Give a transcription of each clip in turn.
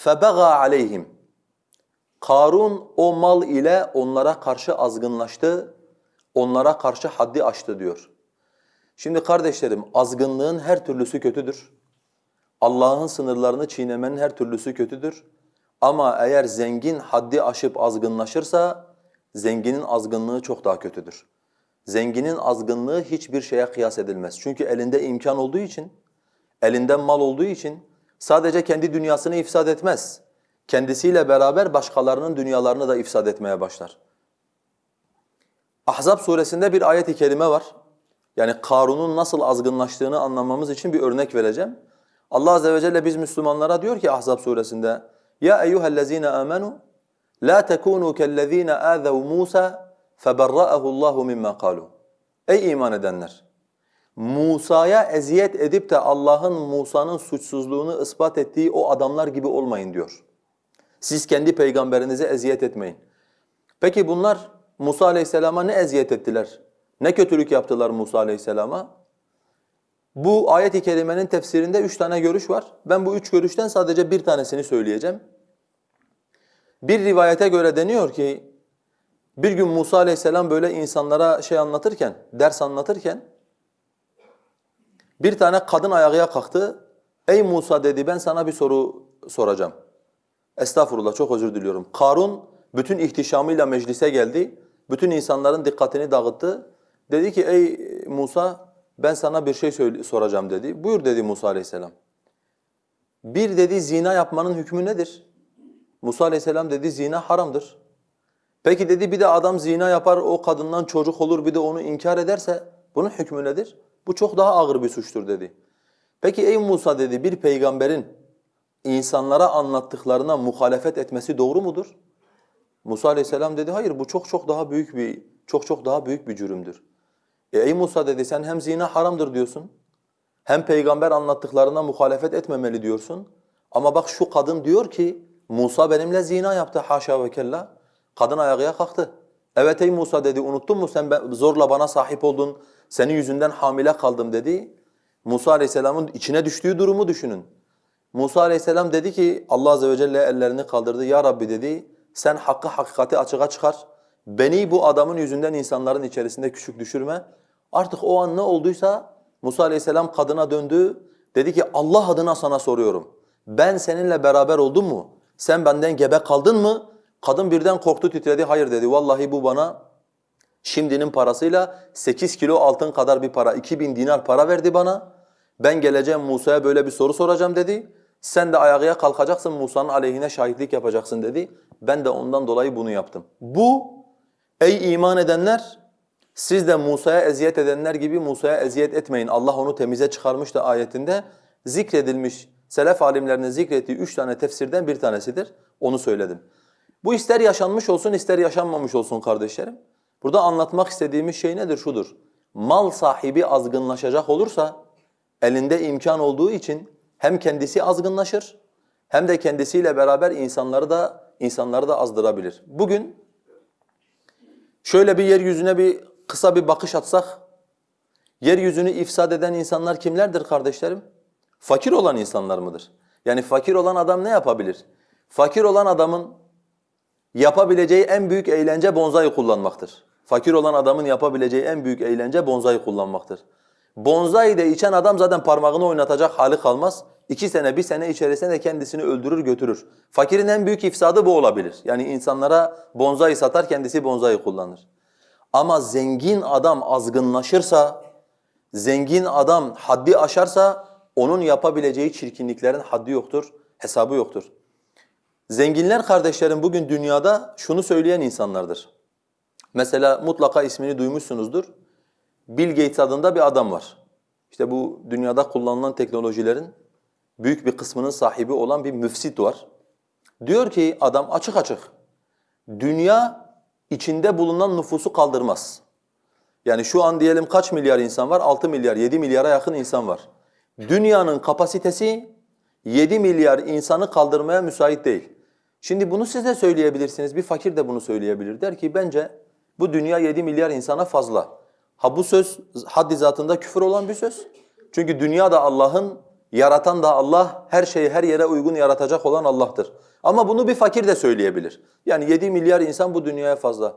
فَبَغَى عَلَيْهِمْ Karun o mal ile onlara karşı azgınlaştı, onlara karşı haddi aştı diyor. Şimdi kardeşlerim azgınlığın her türlüsü kötüdür. Allah'ın sınırlarını çiğnemenin her türlüsü kötüdür. Ama eğer zengin haddi aşıp azgınlaşırsa zenginin azgınlığı çok daha kötüdür. Zenginin azgınlığı hiçbir şeye kıyas edilmez. Çünkü elinde imkan olduğu için, elinden mal olduğu için sadece kendi dünyasını ifsad etmez. Kendisiyle beraber başkalarının dünyalarını da ifsad etmeye başlar. Ahzab suresinde bir ayet-i kerime var. Yani Karun'un nasıl azgınlaştığını anlamamız için bir örnek vereceğim. Allah azze ve celle biz Müslümanlara diyor ki Ahzab suresinde Ya eyyühellezine amenu la tekunu kellezine azav Musa feberra'ahu Allahu mimma kalu. Ey iman edenler! Musa'ya eziyet edip de Allah'ın Musa'nın suçsuzluğunu ispat ettiği o adamlar gibi olmayın diyor. Siz kendi peygamberinize eziyet etmeyin. Peki bunlar Musa aleyhisselama ne eziyet ettiler? Ne kötülük yaptılar Musa aleyhisselama? Bu ayet-i kerimenin tefsirinde üç tane görüş var. Ben bu üç görüşten sadece bir tanesini söyleyeceğim. Bir rivayete göre deniyor ki, bir gün Musa aleyhisselam böyle insanlara şey anlatırken, ders anlatırken, bir tane kadın ayağa kalktı. Ey Musa dedi ben sana bir soru soracağım. Estağfurullah çok özür diliyorum. Karun bütün ihtişamıyla meclise geldi. Bütün insanların dikkatini dağıttı. Dedi ki ey Musa ben sana bir şey soracağım dedi. Buyur dedi Musa aleyhisselam. Bir dedi zina yapmanın hükmü nedir? Musa aleyhisselam dedi zina haramdır. Peki dedi bir de adam zina yapar o kadından çocuk olur bir de onu inkar ederse bunun hükmü nedir? Bu çok daha ağır bir suçtur dedi. Peki ey Musa dedi bir peygamberin insanlara anlattıklarına muhalefet etmesi doğru mudur? Musa aleyhisselam dedi hayır bu çok çok daha büyük bir çok çok daha büyük bir cürümdür. E ey Musa dedi sen hem zina haramdır diyorsun. Hem peygamber anlattıklarına muhalefet etmemeli diyorsun. Ama bak şu kadın diyor ki Musa benimle zina yaptı haşa ve kella. Kadın ayağa kalktı. Evet ey Musa dedi unuttun mu sen zorla bana sahip oldun. Senin yüzünden hamile kaldım dedi. Musa aleyhisselamın içine düştüğü durumu düşünün. Musa aleyhisselam dedi ki Allah azze ve celle ellerini kaldırdı. Ya Rabbi dedi sen hakkı hakikati açığa çıkar. Beni bu adamın yüzünden insanların içerisinde küçük düşürme. Artık o an ne olduysa Musa aleyhisselam kadına döndü. Dedi ki Allah adına sana soruyorum. Ben seninle beraber oldum mu? Sen benden gebe kaldın mı? Kadın birden korktu titredi. Hayır dedi. Vallahi bu bana Şimdinin parasıyla 8 kilo altın kadar bir para, 2000 dinar para verdi bana. Ben geleceğim Musa'ya böyle bir soru soracağım dedi. Sen de ayağa kalkacaksın Musa'nın aleyhine şahitlik yapacaksın dedi. Ben de ondan dolayı bunu yaptım. Bu ey iman edenler siz de Musa'ya eziyet edenler gibi Musa'ya eziyet etmeyin. Allah onu temize çıkarmıştı ayetinde zikredilmiş. Selef alimlerinin zikrettiği üç tane tefsirden bir tanesidir. Onu söyledim. Bu ister yaşanmış olsun ister yaşanmamış olsun kardeşlerim. Burada anlatmak istediğimiz şey nedir? Şudur. Mal sahibi azgınlaşacak olursa elinde imkan olduğu için hem kendisi azgınlaşır hem de kendisiyle beraber insanları da insanları da azdırabilir. Bugün şöyle bir yeryüzüne bir kısa bir bakış atsak yeryüzünü ifsad eden insanlar kimlerdir kardeşlerim? Fakir olan insanlar mıdır? Yani fakir olan adam ne yapabilir? Fakir olan adamın yapabileceği en büyük eğlence bonzai kullanmaktır. Fakir olan adamın yapabileceği en büyük eğlence bonzai kullanmaktır. Bonzai de içen adam zaten parmağını oynatacak hali kalmaz. İki sene, bir sene içerisinde de kendisini öldürür götürür. Fakirin en büyük ifsadı bu olabilir. Yani insanlara bonzai satar, kendisi bonzai kullanır. Ama zengin adam azgınlaşırsa, zengin adam haddi aşarsa onun yapabileceği çirkinliklerin haddi yoktur, hesabı yoktur. Zenginler kardeşlerim bugün dünyada şunu söyleyen insanlardır. Mesela mutlaka ismini duymuşsunuzdur. Bill Gates adında bir adam var. İşte bu dünyada kullanılan teknolojilerin büyük bir kısmının sahibi olan bir müfsit var. Diyor ki adam açık açık, dünya içinde bulunan nüfusu kaldırmaz. Yani şu an diyelim kaç milyar insan var? 6 milyar, 7 milyara yakın insan var. Dünyanın kapasitesi 7 milyar insanı kaldırmaya müsait değil. Şimdi bunu siz de söyleyebilirsiniz. Bir fakir de bunu söyleyebilir. Der ki bence bu dünya 7 milyar insana fazla. Ha bu söz haddi zatında küfür olan bir söz. Çünkü dünya da Allah'ın Yaratan da Allah, her şeyi her yere uygun yaratacak olan Allah'tır. Ama bunu bir fakir de söyleyebilir. Yani 7 milyar insan bu dünyaya fazla.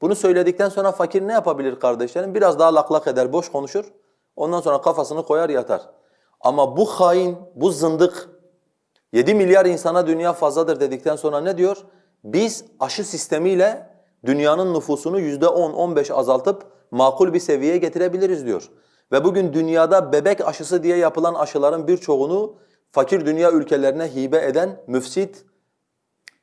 Bunu söyledikten sonra fakir ne yapabilir kardeşlerim? Biraz daha laklak eder, boş konuşur. Ondan sonra kafasını koyar yatar. Ama bu hain, bu zındık 7 milyar insana dünya fazladır dedikten sonra ne diyor? Biz aşı sistemiyle dünyanın nüfusunu yüzde 10-15 azaltıp makul bir seviyeye getirebiliriz diyor. Ve bugün dünyada bebek aşısı diye yapılan aşıların birçoğunu fakir dünya ülkelerine hibe eden müfsit,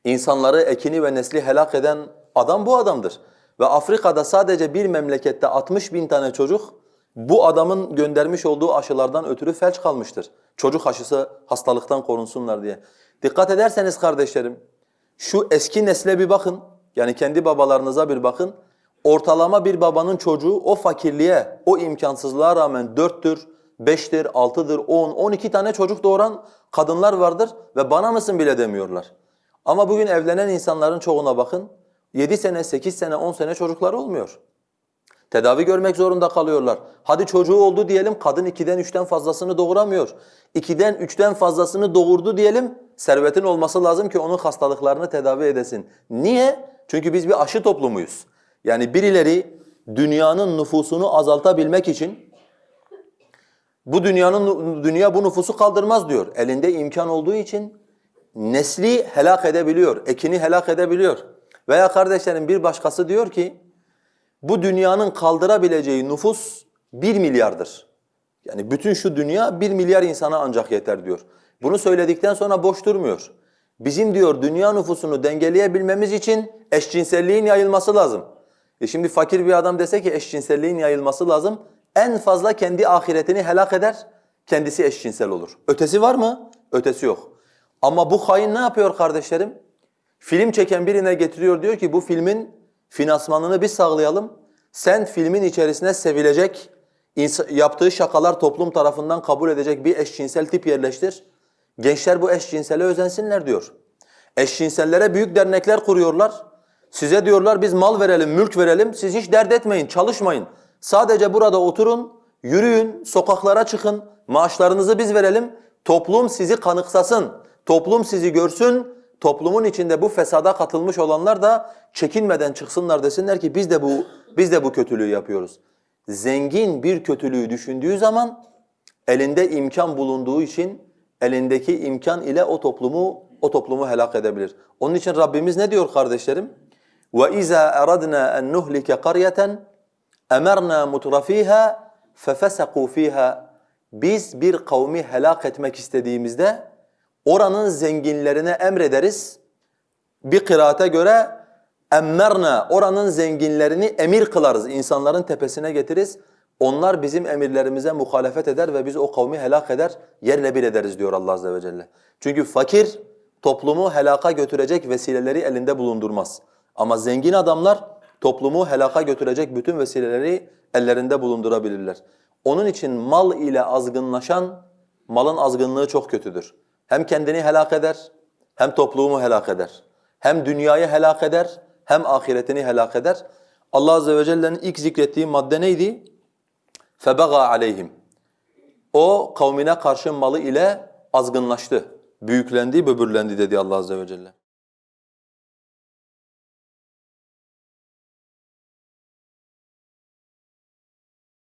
insanları, ekini ve nesli helak eden adam bu adamdır. Ve Afrika'da sadece bir memlekette 60 bin tane çocuk bu adamın göndermiş olduğu aşılardan ötürü felç kalmıştır. Çocuk aşısı hastalıktan korunsunlar diye. Dikkat ederseniz kardeşlerim, şu eski nesle bir bakın, yani kendi babalarınıza bir bakın. Ortalama bir babanın çocuğu o fakirliğe, o imkansızlığa rağmen dörttür, beştir, altıdır, on, on iki tane çocuk doğuran kadınlar vardır ve bana mısın bile demiyorlar. Ama bugün evlenen insanların çoğuna bakın, 7 sene, 8 sene, 10 sene çocukları olmuyor. Tedavi görmek zorunda kalıyorlar. Hadi çocuğu oldu diyelim, kadın ikiden üçten fazlasını doğuramıyor. İkiden üçten fazlasını doğurdu diyelim, servetin olması lazım ki onun hastalıklarını tedavi edesin. Niye? Çünkü biz bir aşı toplumuyuz. Yani birileri dünyanın nüfusunu azaltabilmek için bu dünyanın dünya bu nüfusu kaldırmaz diyor. Elinde imkan olduğu için nesli helak edebiliyor, ekini helak edebiliyor. Veya kardeşlerim bir başkası diyor ki bu dünyanın kaldırabileceği nüfus bir milyardır. Yani bütün şu dünya bir milyar insana ancak yeter diyor. Bunu söyledikten sonra boş durmuyor. Bizim diyor dünya nüfusunu dengeleyebilmemiz için eşcinselliğin yayılması lazım. E şimdi fakir bir adam dese ki eşcinselliğin yayılması lazım, en fazla kendi ahiretini helak eder, kendisi eşcinsel olur. Ötesi var mı? Ötesi yok. Ama bu hain ne yapıyor kardeşlerim? Film çeken birine getiriyor diyor ki bu filmin finansmanını biz sağlayalım. Sen filmin içerisine sevilecek, yaptığı şakalar toplum tarafından kabul edecek bir eşcinsel tip yerleştir. Gençler bu eşcinsele özensinler diyor. Eşcinsellere büyük dernekler kuruyorlar. Size diyorlar biz mal verelim, mülk verelim. Siz hiç dert etmeyin, çalışmayın. Sadece burada oturun, yürüyün, sokaklara çıkın. Maaşlarınızı biz verelim. Toplum sizi kanıksasın. Toplum sizi görsün. Toplumun içinde bu fesada katılmış olanlar da çekinmeden çıksınlar desinler ki biz de bu biz de bu kötülüğü yapıyoruz. Zengin bir kötülüğü düşündüğü zaman elinde imkan bulunduğu için elindeki imkan ile o toplumu o toplumu helak edebilir. Onun için Rabbimiz ne diyor kardeşlerim? İza aradna en nuhlike qaryatan emerna mutrafiha fefesaqu fiha. Biz bir kavmi helak etmek istediğimizde oranın zenginlerine emrederiz. Bir kıraate göre emmerna oranın zenginlerini emir kılarız. insanların tepesine getiririz. Onlar bizim emirlerimize muhalefet eder ve biz o kavmi helak eder, yerle bir ederiz diyor Allah azze ve celle. Çünkü fakir toplumu helaka götürecek vesileleri elinde bulundurmaz. Ama zengin adamlar toplumu helaka götürecek bütün vesileleri ellerinde bulundurabilirler. Onun için mal ile azgınlaşan malın azgınlığı çok kötüdür. Hem kendini helak eder, hem toplumu helak eder. Hem dünyayı helak eder, hem ahiretini helak eder. Allah azze ve celle'nin ilk zikrettiği madde neydi? فَبَغَى عَلَيْهِمْ O kavmine karşı malı ile azgınlaştı. Büyüklendi, böbürlendi dedi Allah azze ve celle.